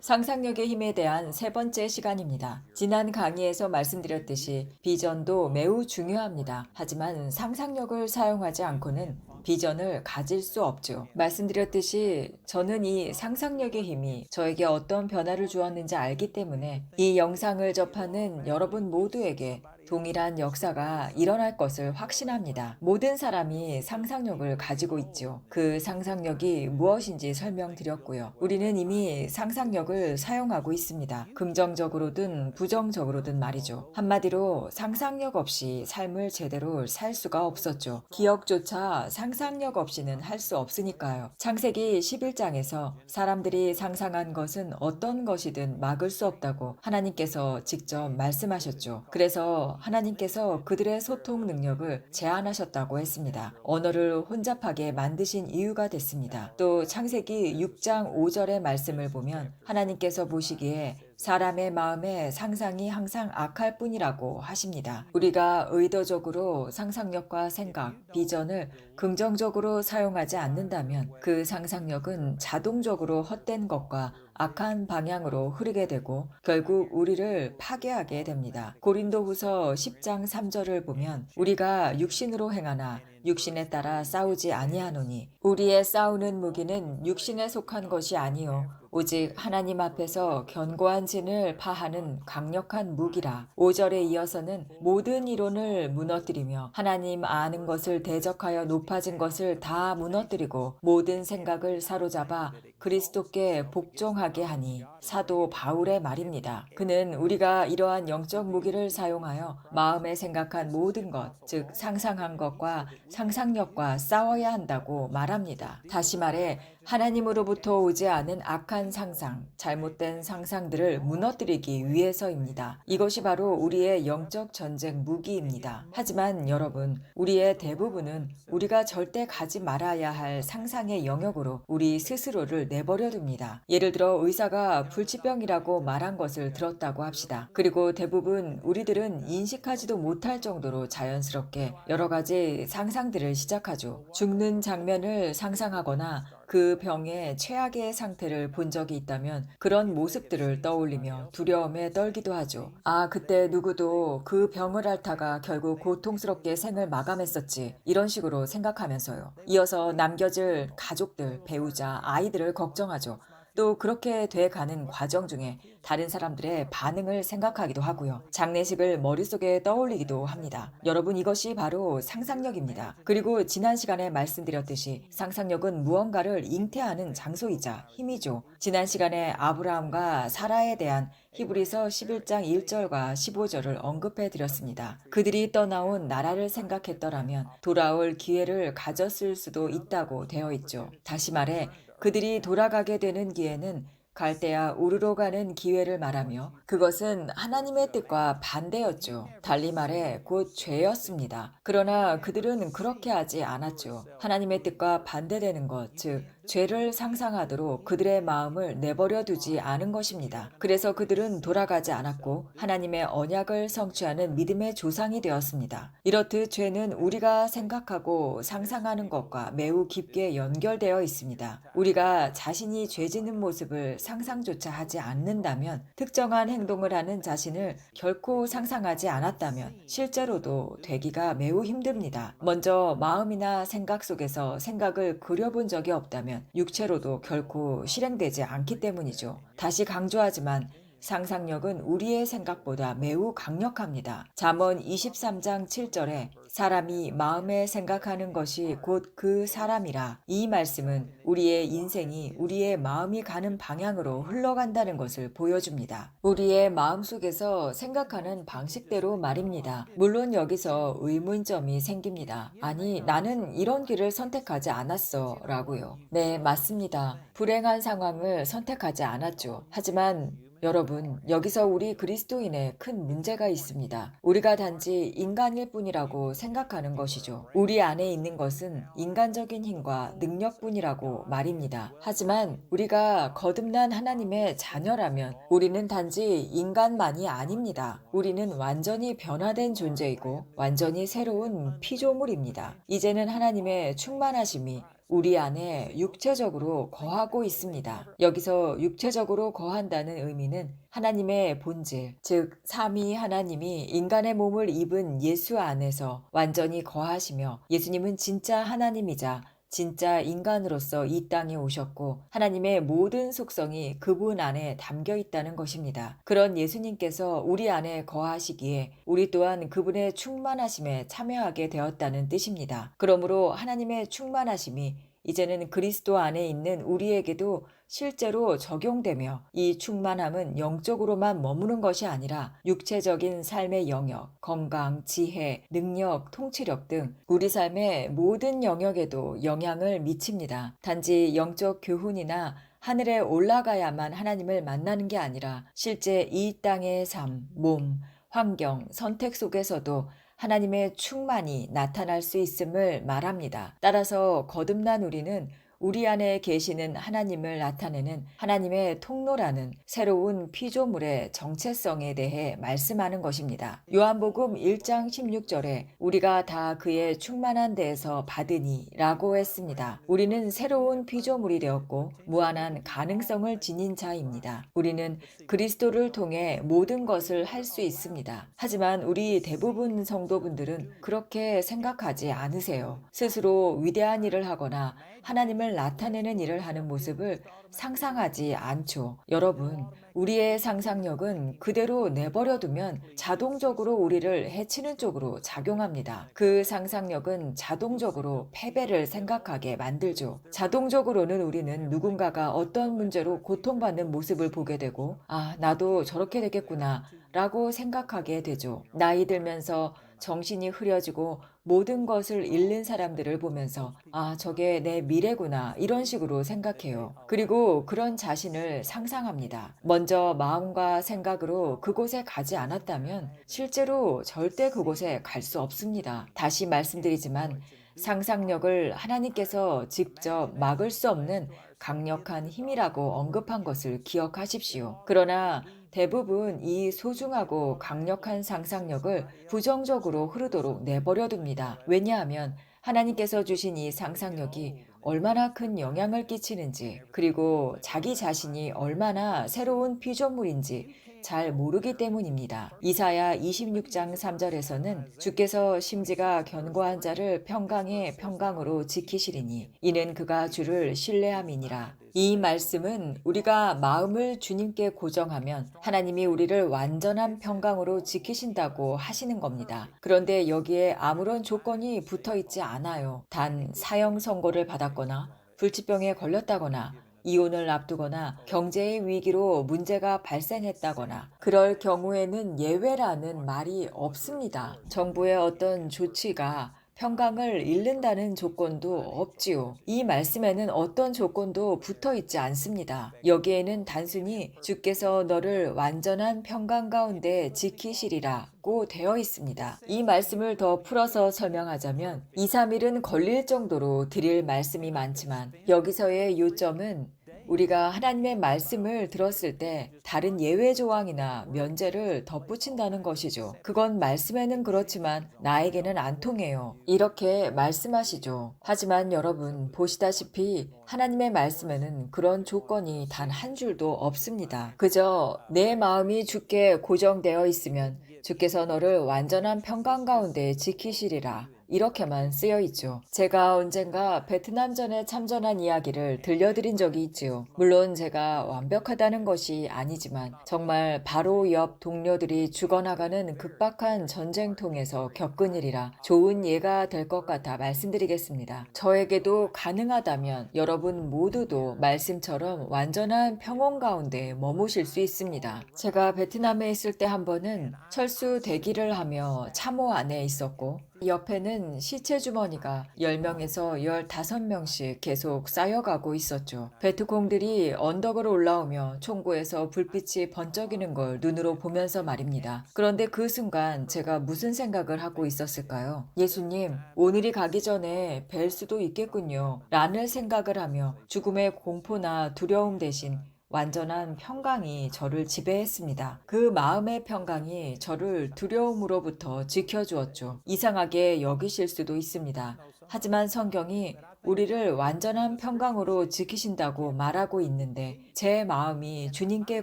상상력의 힘에 대한 세 번째 시간입니다. 지난 강의에서 말씀드렸듯이 비전도 매우 중요합니다. 하지만 상상력을 사용하지 않고는 비전을 가질 수 없죠. 말씀드렸듯이 저는 이 상상력의 힘이 저에게 어떤 변화를 주었는지 알기 때문에 이 영상을 접하는 여러분 모두에게 동일한 역사가 일어날 것을 확신합니다. 모든 사람이 상상력을 가지고 있죠. 그 상상력이 무엇인지 설명드렸고요. 우리는 이미 상상력을 사용하고 있습니다. 긍정적으로든 부정적으로든 말이죠. 한마디로 상상력 없이 삶을 제대로 살 수가 없었죠. 기억조차 상상력 없이는 할 수 없으니까요. 창세기 11장에서 사람들이 상상한 것은 어떤 것이든 막을 수 없다고 하나님께서 직접 말씀하셨죠. 그래서 하나님께서 그들의 소통 능력을 제한하셨다고 했습니다. 언어를 혼잡하게 만드신 이유가 됐습니다. 또 창세기 6장 5절의 말씀을 보면 하나님께서 보시기에 사람의 마음에 상상이 항상 악할 뿐이라고 하십니다. 우리가 의도적으로 상상력과 생각, 비전을 긍정적으로 사용하지 않는다면 그 상상력은 자동적으로 헛된 것과 악한 방향으로 흐르게 되고 결국 우리를 파괴하게 됩니다. 고린도후서 10장 3절을 보면 우리가 육신으로 행하나 육신에 따라 싸우지 아니하노니 우리의 싸우는 무기는 육신에 속한 것이 아니요 오직 하나님 앞에서 견고한 진을 파하는 강력한 무기라. 5절에 이어서는 모든 이론을 무너뜨리며 하나님 아는 것을 대적하여 높아진 것을 다 무너뜨리고 모든 생각을 사로잡아 그리스도께 복종하게 하니 사도 바울의 말입니다. 그는 우리가 이러한 영적 무기를 사용하여 마음에 생각한 모든 것, 즉 상상한 것과 상상력과 싸워야 한다고 말합니다. 다시 말해 하나님으로부터 오지 않은 악한 상상, 잘못된 상상들을 무너뜨리기 위해서입니다. 이것이 바로 우리의 영적 전쟁 무기입니다. 하지만 여러분, 우리의 대부분은 우리가 절대 가지 말아야 할 상상의 영역으로 우리 스스로를 내버려 둡니다. 예를 들어 의사가 불치병이라고 말한 것을 들었다고 합시다. 그리고 대부분 우리들은 인식하지도 못할 정도로 자연스럽게 여러 가지 상상들을 시작하죠. 죽는 장면을 상상하거나 그 병의 최악의 상태를 본 적이 있다면 그런 모습들을 떠올리며 두려움에 떨기도 하죠. 아, 그때 누구도 그 병을 앓다가 결국 고통스럽게 생을 마감했었지. 이런 식으로 생각하면서요. 이어서 남겨질 가족들, 배우자, 아이들을 걱정하죠. 또 그렇게 돼 가는 과정 중에 다른 사람들의 반응을 생각하기도 하고요. 장례식을 머릿속에 떠올리기도 합니다. 여러분 이것이 바로 상상력입니다. 그리고 지난 시간에 말씀드렸듯이 상상력은 무언가를 잉태하는 장소이자 힘이죠. 지난 시간에 아브라함과 사라에 대한 히브리서 11장 1절과 15절을 언급해 드렸습니다. 그들이 떠나온 나라를 생각했더라면 돌아올 기회를 가졌을 수도 있다고 되어 있죠. 다시 말해 그들이 돌아가게 되는 기회는 갈대아 우르로 가는 기회를 말하며 그것은 하나님의 뜻과 반대였죠. 달리 말해 곧 죄였습니다. 그러나 그들은 그렇게 하지 않았죠. 하나님의 뜻과 반대되는 것, 즉 죄를 상상하도록 그들의 마음을 내버려 두지 않은 것입니다. 그래서 그들은 돌아가지 않았고 하나님의 언약을 성취하는 믿음의 조상이 되었습니다. 이렇듯 죄는 우리가 생각하고 상상하는 것과 매우 깊게 연결되어 있습니다. 우리가 자신이 죄 짓는 모습을 상상조차 하지 않는다면 특정한 행동을 하는 자신을 결코 상상하지 않았다면 실제로도 되기가 매우 힘듭니다. 먼저 마음이나 생각 속에서 생각을 그려본 적이 없다면 육체로도 결코 실행되지 않기 때문이죠. 다시 강조하지만 상상력은 우리의 생각보다 매우 강력합니다. 잠언 23장 7절에 사람이 마음에 생각하는 것이 곧 그 사람이라. 이 말씀은 우리의 인생이 우리의 마음이 가는 방향으로 흘러간다는 것을 보여줍니다. 우리의 마음 속에서 생각하는 방식대로 말입니다. 물론 여기서 의문점이 생깁니다. 아니, 나는 이런 길을 선택하지 않았어. 라고요. 네, 맞습니다. 불행한 상황을 선택하지 않았죠. 하지만 여러분, 여기서 우리 그리스도인의 큰 문제가 있습니다. 우리가 단지 인간일 뿐이라고 생각하는 것이죠. 우리 안에 있는 것은 인간적인 힘과 능력뿐이라고 말입니다. 하지만 우리가 거듭난 하나님의 자녀라면 우리는 단지 인간만이 아닙니다. 우리는 완전히 변화된 존재이고 완전히 새로운 피조물입니다. 이제는 하나님의 충만하심이 우리 안에 육체적으로 거하고 있습니다. 여기서 육체적으로 거한다는 의미는 하나님의 본질, 즉 삼위 하나님이 인간의 몸을 입은 예수 안에서 완전히 거하시며 예수님은 진짜 하나님이자 진짜 인간으로서 이 땅에 오셨고 하나님의 모든 속성이 그분 안에 담겨 있다는 것입니다. 그런 예수님께서 우리 안에 거하시기에 우리 또한 그분의 충만하심에 참여하게 되었다는 뜻입니다. 그러므로 하나님의 충만하심이 이제는 그리스도 안에 있는 우리에게도 실제로 적용되며 이 충만함은 영적으로만 머무는 것이 아니라 육체적인 삶의 영역, 건강, 지혜, 능력, 통치력 등 우리 삶의 모든 영역에도 영향을 미칩니다. 단지 영적 교훈이나 하늘에 올라가야만 하나님을 만나는 게 아니라 실제 이 땅의 삶, 몸, 환경, 선택 속에서도 하나님의 충만이 나타날 수 있음을 말합니다. 따라서 거듭난 우리는 우리 안에 계시는 하나님을 나타내는 하나님의 통로라는 새로운 피조물의 정체성에 대해 말씀하는 것입니다. 요한복음 1장 16절에 우리가 다 그의 충만한 데에서 받으니 라고 했습니다. 우리는 새로운 피조물이 되었고 무한한 가능성을 지닌 자입니다. 우리는 그리스도를 통해 모든 것을 할 수 있습니다. 하지만 우리 대부분 성도분들은 그렇게 생각하지 않으세요. 스스로 위대한 일을 하거나 하나님을 나타내는 일을 하는 모습을 상상하지 않죠. 여러분, 우리의 상상력은 그대로 내버려두면 자동적으로 우리를 해치는 쪽으로 작용합니다. 그 상상력은 자동적으로 패배를 생각하게 만들죠. 자동적으로는 우리는 누군가가 어떤 문제로 고통받는 모습을 보게 되고, 아, 나도 저렇게 되겠구나, 라고 생각하게 되죠. 나이 들면서 정신이 흐려지고 모든 것을 잃는 사람들을 보면서 아, 저게 내 미래구나 이런 식으로 생각해요. 그리고 그런 자신을 상상합니다. 먼저 마음과 생각으로 그곳에 가지 않았다면 실제로 절대 그곳에 갈 수 없습니다. 다시 말씀드리지만 상상력을 하나님께서 직접 막을 수 없는 강력한 힘이라고 언급한 것을 기억하십시오. 그러나 대부분 이 소중하고 강력한 상상력을 부정적으로 흐르도록 내버려둡니다. 왜냐하면 하나님께서 주신 이 상상력이 얼마나 큰 영향을 끼치는지, 그리고 자기 자신이 얼마나 새로운 피조물인지 잘 모르기 때문입니다. 이사야 26장 3절에서는 주께서 심지가 견고한 자를 평강의 평강으로 지키시리니 이는 그가 주를 신뢰함이니라. 이 말씀은 우리가 마음을 주님께 고정하면 하나님이 우리를 완전한 평강으로 지키신다고 하시는 겁니다. 그런데 여기에 아무런 조건이 붙어 있지 않아요. 단 사형 선고를 받았거나 불치병에 걸렸다거나 이혼을 앞두거나 경제의 위기로 문제가 발생했다거나 그럴 경우에는 예외라는 말이 없습니다. 정부의 어떤 조치가 평강을 잃는다는 조건도 없지요. 이 말씀에는 어떤 조건도 붙어 있지 않습니다. 여기에는 단순히 주께서 너를 완전한 평강 가운데 지키시리라 고 되어 있습니다. 이 말씀을 더 풀어서 설명하자면 2, 3일은 걸릴 정도로 드릴 말씀이 많지만 여기서의 요점은 우리가 하나님의 말씀을 들었을 때 다른 예외 조항이나 면제를 덧붙인다는 것이죠. 그건 말씀에는 그렇지만 나에게는 안 통해요. 이렇게 말씀하시죠. 하지만 여러분 보시다시피 하나님의 말씀에는 그런 조건이 단 한 줄도 없습니다. 그저 내 마음이 주께 고정되어 있으면 주께서 너를 완전한 평강 가운데 지키시리라. 이렇게만 쓰여 있죠. 제가 언젠가 베트남전에 참전한 이야기를 들려드린 적이 있지요. 물론 제가 완벽하다는 것이 아니지만 정말 바로 옆 동료들이 죽어나가는 급박한 전쟁통에서 겪은 일이라 좋은 예가 될 것 같아 말씀드리겠습니다. 저에게도 가능하다면 여러분 모두도 말씀처럼 완전한 평온 가운데 머무실 수 있습니다. 제가 베트남에 있을 때 한 번은 철수 대기를 하며 참호 안에 있었고 옆에는 시체 주머니가 10명에서 15명씩 계속 쌓여가고 있었죠. 베트콩들이 언덕을 올라오며 총구에서 불빛이 번쩍이는 걸 눈으로 보면서 말입니다. 그런데 그 순간 제가 무슨 생각을 하고 있었을까요? 예수님, 오늘이 가기 전에 뵐 수도 있겠군요. 라는 생각을 하며 죽음의 공포나 두려움 대신 완전한 평강이 저를 지배했습니다. 그 마음의 평강이 저를 두려움으로부터 지켜주었죠. 이상하게 여기실 수도 있습니다. 하지만 성경이 우리를 완전한 평강으로 지키신다고 말하고 있는데 제 마음이 주님께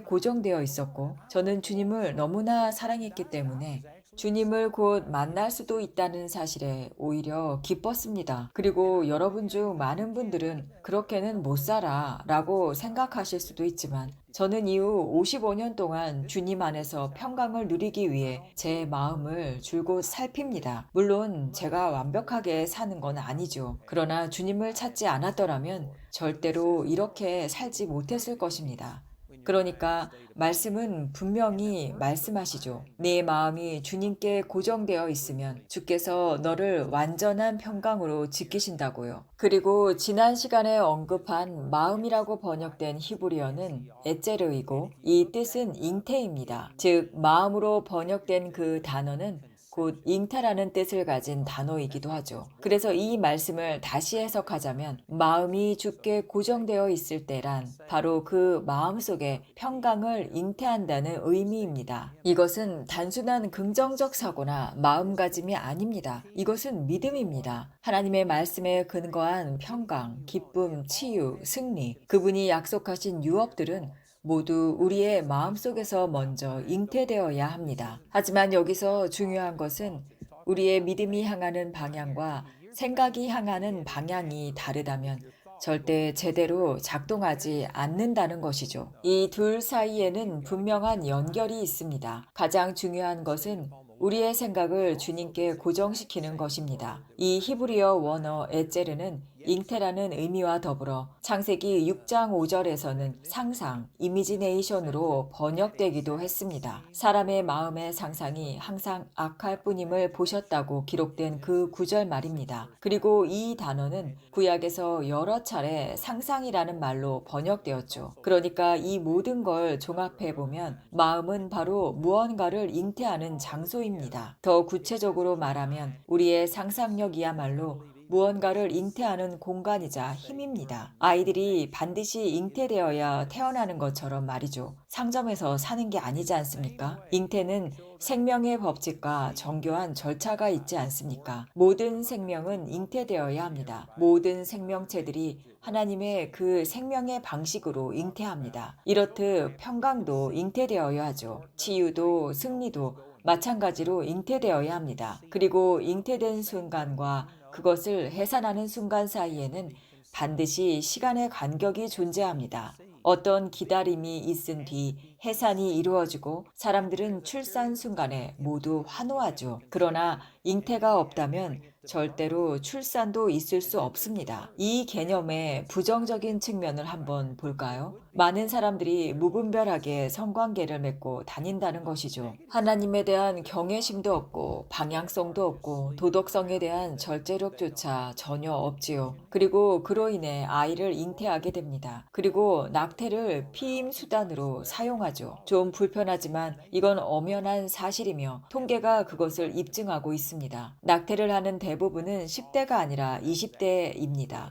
고정되어 있었고 저는 주님을 너무나 사랑했기 때문에 주님을 곧 만날 수도 있다는 사실에 오히려 기뻤습니다. 그리고 여러분 중 많은 분들은 그렇게는 못 살아 라고 생각하실 수도 있지만 저는 이후 55년 동안 주님 안에서 평강을 누리기 위해 제 마음을 줄곧 살핍니다. 물론 제가 완벽하게 사는 건 아니죠. 그러나 주님을 찾지 않았더라면 절대로 이렇게 살지 못했을 것입니다. 그러니까 말씀은 분명히 말씀하시죠. 네 마음이 주님께 고정되어 있으면 주께서 너를 완전한 평강으로 지키신다고요. 그리고 지난 시간에 언급한 마음이라고 번역된 히브리어는 에제르이고 이 뜻은 잉태입니다. 즉 마음으로 번역된 그 단어는 곧 잉태라는 뜻을 가진 단어이기도 하죠. 그래서 이 말씀을 다시 해석하자면 마음이 주께 고정되어 있을 때란 바로 그 마음 속에 평강을 잉태한다는 의미입니다. 이것은 단순한 긍정적 사고나 마음가짐이 아닙니다. 이것은 믿음입니다. 하나님의 말씀에 근거한 평강, 기쁨, 치유, 승리, 그분이 약속하신 유업들은 모두 우리의 마음속에서 먼저 잉태되어야 합니다. 하지만 여기서 중요한 것은 우리의 믿음이 향하는 방향과 생각이 향하는 방향이 다르다면 절대 제대로 작동하지 않는다는 것이죠. 이 둘 사이에는 분명한 연결이 있습니다. 가장 중요한 것은 우리의 생각을 주님께 고정시키는 것입니다. 이 히브리어 원어 에제르는 잉태라는 의미와 더불어 창세기 6장 5절에서는 상상, 이미지네이션으로 번역되기도 했습니다. 사람의 마음의 상상이 항상 악할 뿐임을 보셨다고 기록된 그 구절 말입니다. 그리고 이 단어는 구약에서 여러 차례 상상이라는 말로 번역되었죠. 그러니까 이 모든 걸 종합해 보면 마음은 바로 무언가를 잉태하는 장소입니다. 더 구체적으로 말하면 우리의 상상력 이야말로 무언가를 잉태하는 공간이자 힘입니다. 아이들이 반드시 잉태되어야 태어나는 것처럼 말이죠. 상점에서 사는 게 아니지 않습니까? 잉태는 생명의 법칙과 정교한 절차가 있지 않습니까? 모든 생명은 잉태되어야 합니다. 모든 생명체들이 하나님의 그 생명의 방식으로 잉태합니다. 이렇듯 평강도 잉태되어야 하죠. 치유도 승리도 마찬가지로 잉태되어야 합니다. 그리고 잉태된 순간과 그것을 해산하는 순간 사이에는 반드시 시간의 간격이 존재합니다. 어떤 기다림이 있은 뒤 해산이 이루어지고 사람들은 출산 순간에 모두 환호하죠. 그러나 잉태가 없다면 절대로 출산도 있을 수 없습니다. 이 개념의 부정적인 측면을 한번 볼까요? 많은 사람들이 무분별하게 성관계를 맺고 다닌다는 것이죠. 하나님에 대한 경외심도 없고 방향성도 없고 도덕성에 대한 절제력조차 전혀 없지요. 그리고 그로 인해 아이를 잉태하게 됩니다. 그리고 낙태를 피임 수단으로 사용하죠. 좀 불편하지만 이건 엄연한 사실이며 통계가 그것을 입증하고 있습니다. 낙태를 하는 대부분은 10대가 아니라 20대입니다.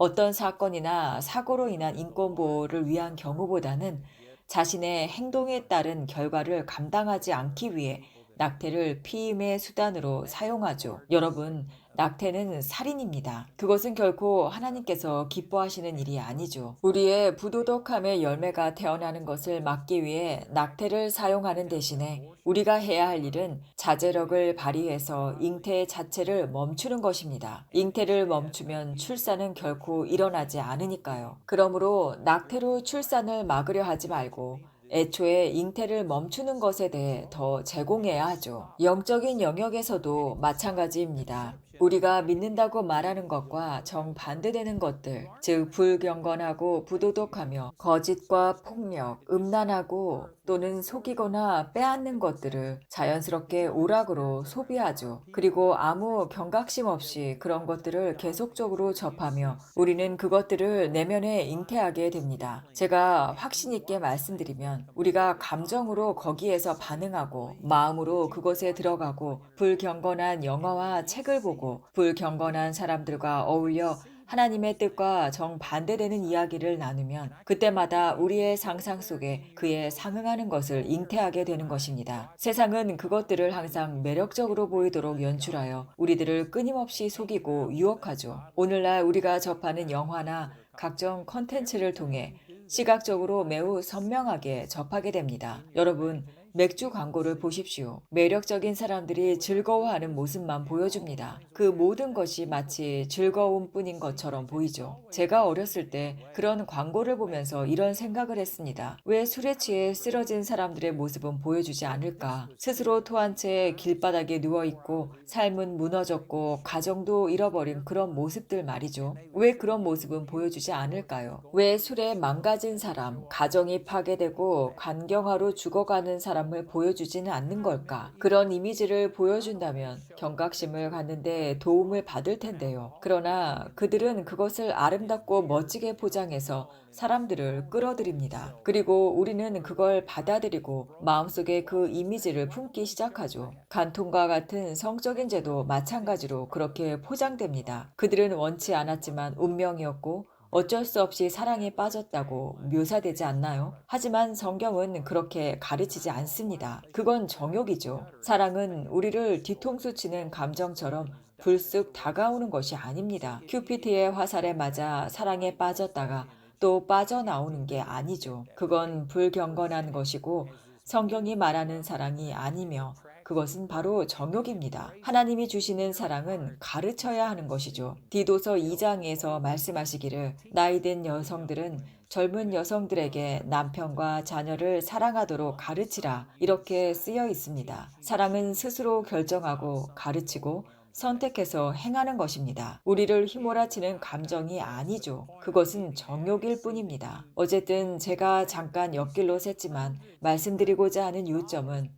어떤 사건이나 사고로 인한 인권보호를 위한 경우보다는 자신의 행동에 따른 결과를 감당하지 않기 위해 낙태를 피임의 수단으로 사용하죠. 여러분, 낙태는 살인입니다. 그것은 결코 하나님께서 기뻐하시는 일이 아니죠. 우리의 부도덕함의 열매가 태어나는 것을 막기 위해 낙태를 사용하는 대신에 우리가 해야 할 일은 자제력을 발휘해서 잉태 자체를 멈추는 것입니다. 잉태를 멈추면 출산은 결코 일어나지 않으니까요. 그러므로 낙태로 출산을 막으려 하지 말고 애초에 잉태를 멈추는 것에 대해 더 제공해야 하죠. 영적인 영역에서도 마찬가지입니다. 우리가 믿는다고 말하는 것과 정반대되는 것들, 즉 불경건하고 부도덕하며 거짓과 폭력, 음란하고 또는 속이거나 빼앗는 것들을 자연스럽게 오락으로 소비하죠. 그리고 아무 경각심 없이 그런 것들을 계속적으로 접하며 우리는 그것들을 내면에 잉태하게 됩니다. 제가 확신 있게 말씀드리면 우리가 감정으로 거기에서 반응하고 마음으로 그것에 들어가고 불경건한 영화와 책을 보고 불경건한 사람들과 어울려 하나님의 뜻과 정반대되는 이야기를 나누면 그때마다 우리의 상상 속에 그에 상응하는 것을 잉태하게 되는 것입니다. 세상은 그것들을 항상 매력적으로 보이도록 연출하여 우리들을 끊임없이 속이고 유혹하죠. 오늘날 우리가 접하는 영화나 각종 컨텐츠를 통해 시각적으로 매우 선명하게 접하게 됩니다. 여러분, 맥주 광고를 보십시오. 매력적인 사람들이 즐거워하는 모습만 보여줍니다. 그 모든 것이 마치 즐거움 뿐인 것처럼 보이죠. 제가 어렸을 때 그런 광고를 보면서 이런 생각을 했습니다. 왜 술에 취해 쓰러진 사람들의 모습은 보여주지 않을까? 스스로 토한 채 길바닥에 누워있고 삶은 무너졌고 가정도 잃어버린 그런 모습들 말이죠. 왜 그런 모습은 보여주지 않을까요? 왜 술에 망가진 사람, 가정이 파괴되고 간경화로 죽어가는 사람 을 보여주지는 않는 걸까? 그런 이미지를 보여준다면 경각심을 갖는데 도움을 받을 텐데요. 그러나 그들은 그것을 아름답고 멋지게 포장해서 사람들을 끌어들입니다. 그리고 우리는 그걸 받아들이고 마음속에 그 이미지를 품기 시작하죠. 간통과 같은 성적인 죄도 마찬가지로 그렇게 포장됩니다. 그들은 원치 않았지만 운명이었고 어쩔 수 없이 사랑에 빠졌다고 묘사되지 않나요? 하지만 성경은 그렇게 가르치지 않습니다. 그건 정욕이죠. 사랑은 우리를 뒤통수 치는 감정처럼 불쑥 다가오는 것이 아닙니다. 큐피트의 화살에 맞아 사랑에 빠졌다가 또 빠져나오는 게 아니죠. 그건 불경건한 것이고 성경이 말하는 사랑이 아니며 그것은 바로 정욕입니다. 하나님이 주시는 사랑은 가르쳐야 하는 것이죠. 디도서 2장에서 말씀하시기를 나이든 여성들은 젊은 여성들에게 남편과 자녀를 사랑하도록 가르치라 이렇게 쓰여 있습니다. 사랑은 스스로 결정하고 가르치고 선택해서 행하는 것입니다. 우리를 휘몰아치는 감정이 아니죠. 그것은 정욕일 뿐입니다. 어쨌든 제가 잠깐 옆길로 샜지만 말씀드리고자 하는 요점은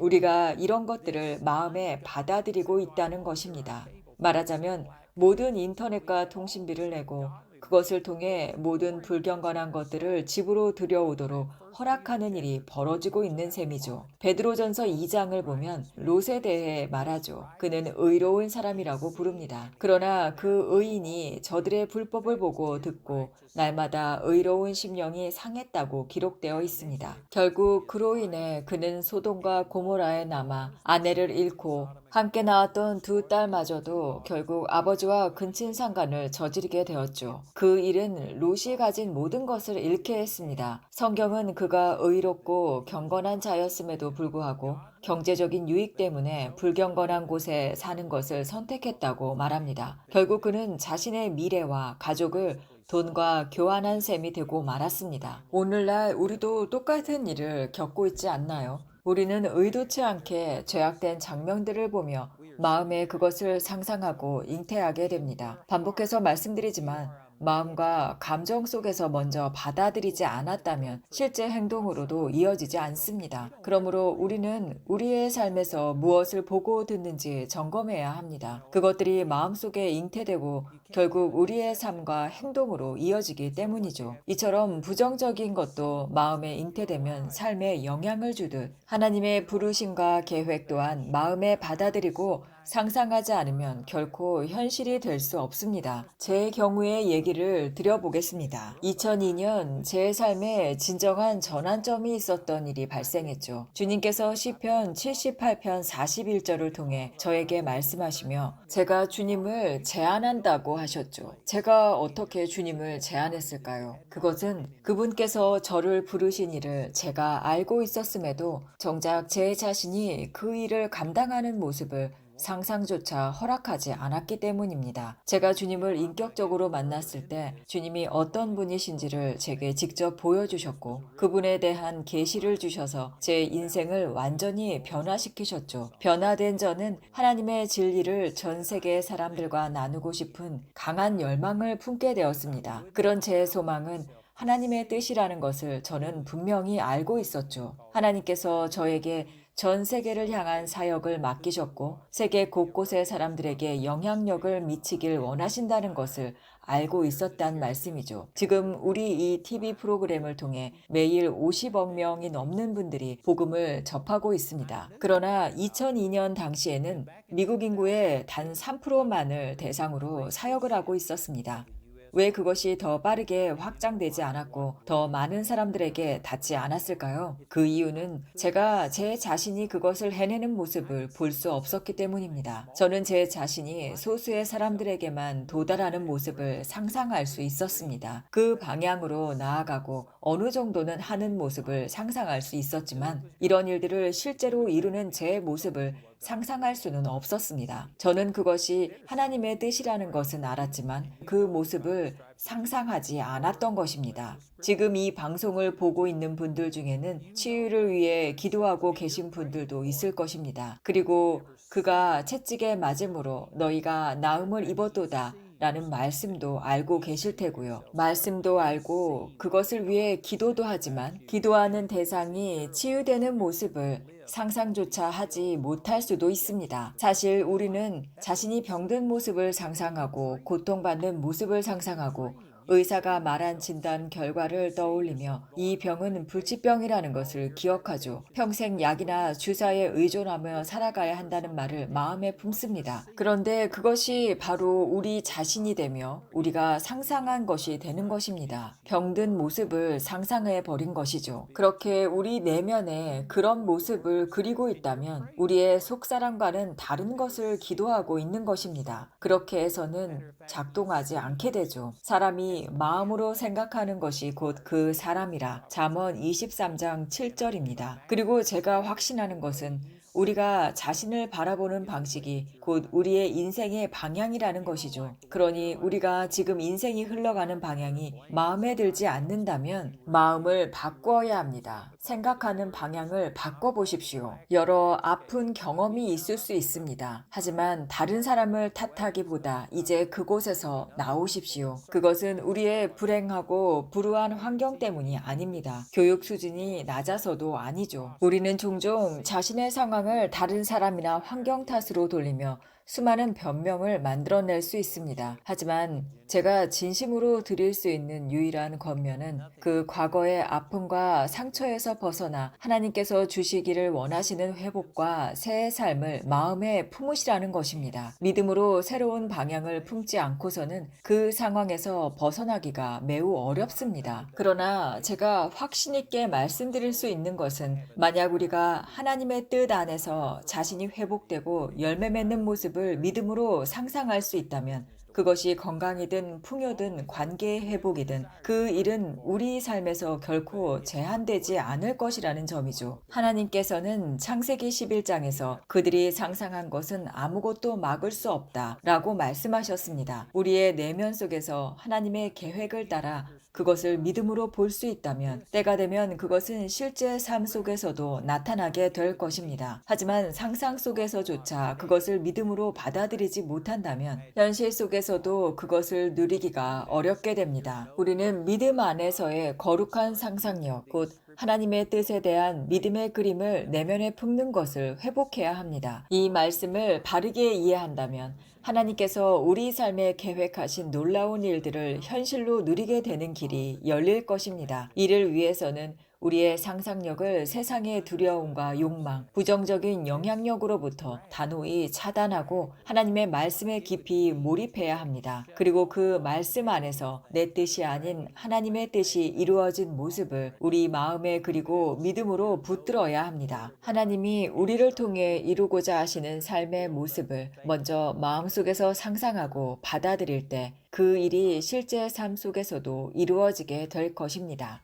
우리가 이런 것들을 마음에 받아들이고 있다는 것입니다. 말하자면 모든 인터넷과 통신비를 내고 그것을 통해 모든 불경건한 것들을 집으로 들여오도록 허락하는 일이 벌어지고 있는 셈이죠. 베드로전서 2장을 보면 롯에 대해 말하죠. 그는 의로운 사람이라고 부릅니다. 그러나 그 의인이 저들의 불법을 보고 듣고 날마다 의로운 심령이 상했다고 기록되어 있습니다. 결국 그로 인해 그는 소돔과 고모라에 남아 아내를 잃고 함께 낳았던 두 딸마저도 결국 아버지와 근친 상간을 저지르게 되었죠. 그 일은 롯이 가진 모든 것을 잃게 했습니다. 성경은 그가 의롭고 경건한 자였음에도 불구하고 경제적인 유익 때문에 불경건한 곳에 사는 것을 선택했다고 말합니다. 결국 그는 자신의 미래와 가족을 돈과 교환한 셈이 되고 말았습니다. 오늘날 우리도 똑같은 일을 겪고 있지 않나요? 우리는 의도치 않게 죄악된 장면들을 보며 마음에 그것을 상상하고 잉태하게 됩니다. 반복해서 말씀드리지만 마음과 감정 속에서 먼저 받아들이지 않았다면 실제 행동으로도 이어지지 않습니다. 그러므로 우리는 우리의 삶에서 무엇을 보고 듣는지 점검해야 합니다. 그것들이 마음속에 잉태되고 결국 우리의 삶과 행동으로 이어지기 때문이죠. 이처럼 부정적인 것도 마음에 잉태되면 삶에 영향을 주듯 하나님의 부르심과 계획 또한 마음에 받아들이고 상상하지 않으면 결코 현실이 될 수 없습니다. 제 경우의 얘기를 드려보겠습니다. 2002년 제 삶에 진정한 전환점이 있었던 일이 발생했죠. 주님께서 시편 78편 41절을 통해 저에게 말씀하시며 제가 주님을 제안한다고 하셨죠. 제가 어떻게 주님을 제안했을까요? 그것은 그분께서 저를 부르신 일을 제가 알고 있었음에도 정작 제 자신이 그 일을 감당하는 모습을 상상조차 허락하지 않았기 때문입니다. 제가 주님을 인격적으로 만났을 때 주님이 어떤 분이신지를 제게 직접 보여주셨고 그분에 대한 계시를 주셔서 제 인생을 완전히 변화시키셨죠. 변화된 저는 하나님의 진리를 전 세계 사람들과 나누고 싶은 강한 열망을 품게 되었습니다. 그런 제 소망은 하나님의 뜻이라는 것을 저는 분명히 알고 있었죠. 하나님께서 저에게 전 세계를 향한 사역을 맡기셨고 세계 곳곳의 사람들에게 영향력을 미치길 원하신다는 것을 알고 있었단 말씀이죠. 지금 우리 이 TV 프로그램을 통해 매일 50억 명이 넘는 분들이 복음을 접하고 있습니다. 그러나 2002년 당시에는 미국 인구의 단 3%만을 대상으로 사역을 하고 있었습니다. 왜 그것이 더 빠르게 확장되지 않았고 더 많은 사람들에게 닿지 않았을까요? 그 이유는 제가 제 자신이 그것을 해내는 모습을 볼 수 없었기 때문입니다. 저는 제 자신이 소수의 사람들에게만 도달하는 모습을 상상할 수 있었습니다. 그 방향으로 나아가고 어느 정도는 하는 모습을 상상할 수 있었지만 이런 일들을 실제로 이루는 제 모습을 상상할 수는 없었습니다. 저는 그것이 하나님의 뜻이라는 것은 알았지만 그 모습을 상상하지 않았던 것입니다. 지금 이 방송을 보고 있는 분들 중에는 치유를 위해 기도하고 계신 분들도 있을 것입니다. 그리고 그가 채찍에 맞음으로 너희가 나음을 입었도다. 라는 말씀도 알고 계실 테고요. 말씀도 알고 그것을 위해 기도도 하지만 기도하는 대상이 치유되는 모습을 상상조차 하지 못할 수도 있습니다. 사실 우리는 자신이 병든 모습을 상상하고 고통받는 모습을 상상하고 의사가 말한 진단 결과를 떠올리며 이 병은 불치병이라는 것을 기억하죠. 평생 약이나 주사에 의존하며 살아가야 한다는 말을 마음에 품습니다. 그런데 그것이 바로 우리 자신이 되며 우리가 상상한 것이 되는 것입니다. 병든 모습을 상상해 버린 것이죠. 그렇게 우리 내면에 그런 모습을 그리고 있다면 우리의 속사람과는 다른 것을 기도하고 있는 것입니다. 그렇게 해서는 작동하지 않게 되죠. 사람이 마음으로 생각하는 것이 곧 그 사람이라. 잠언 23장 7절입니다. 그리고 제가 확신하는 것은 우리가 자신을 바라보는 방식이 곧 우리의 인생의 방향이라는 것이죠. 그러니 우리가 지금 인생이 흘러가는 방향이 마음에 들지 않는다면 마음을 바꾸어야 합니다. 생각하는 방향을 바꿔보십시오. 여러 아픈 경험이 있을 수 있습니다. 하지만 다른 사람을 탓하기보다 이제 그곳에서 나오십시오. 그것은 우리의 불행하고 불우한 환경 때문이 아닙니다. 교육 수준이 낮아서도 아니죠. 우리는 종종 자신의 상황을 다른 사람이나 환경 탓으로 돌리며 수많은 변명을 만들어낼 수 있습니다. 하지만 제가 진심으로 드릴 수 있는 유일한 권면은 그 과거의 아픔과 상처에서 벗어나 하나님께서 주시기를 원하시는 회복과 새 삶을 마음에 품으시라는 것입니다. 믿음으로 새로운 방향을 품지 않고서는 그 상황에서 벗어나기가 매우 어렵습니다. 그러나 제가 확신있게 말씀드릴 수 있는 것은 만약 우리가 하나님의 뜻 안에서 자신이 회복되고 열매 맺는 모습을 믿음으로 상상할 수 있다면 그것이 건강이든 풍요든 관계의 회복이든 그 일은 우리 삶에서 결코 제한되지 않을 것이라는 점이죠. 하나님께서는 창세기 11장에서 그들이 상상한 것은 아무것도 막을 수 없다 라고 말씀하셨습니다. 우리의 내면 속에서 하나님의 계획을 따라 그것을 믿음으로 볼 수 있다면 때가 되면 그것은 실제 삶 속에서도 나타나게 될 것입니다. 하지만 상상 속에서조차 그것을 믿음으로 받아들이지 못한다면 현실 속에서도 그것을 누리기가 어렵게 됩니다. 우리는 믿음 안에서의 거룩한 상상력, 곧 하나님의 뜻에 대한 믿음의 그림을 내면에 품는 것을 회복해야 합니다. 이 말씀을 바르게 이해한다면 하나님께서 우리 삶에 계획하신 놀라운 일들을 현실로 누리게 되는 길이 열릴 것입니다. 이를 위해서는 우리의 상상력을 세상의 두려움과 욕망, 부정적인 영향력으로부터 단호히 차단하고 하나님의 말씀에 깊이 몰입해야 합니다. 그리고 그 말씀 안에서 내 뜻이 아닌 하나님의 뜻이 이루어진 모습을 우리 마음에 그리고 믿음으로 붙들어야 합니다. 하나님이 우리를 통해 이루고자 하시는 삶의 모습을 먼저 마음속에서 상상하고 받아들일 때 그 일이 실제 삶 속에서도 이루어지게 될 것입니다.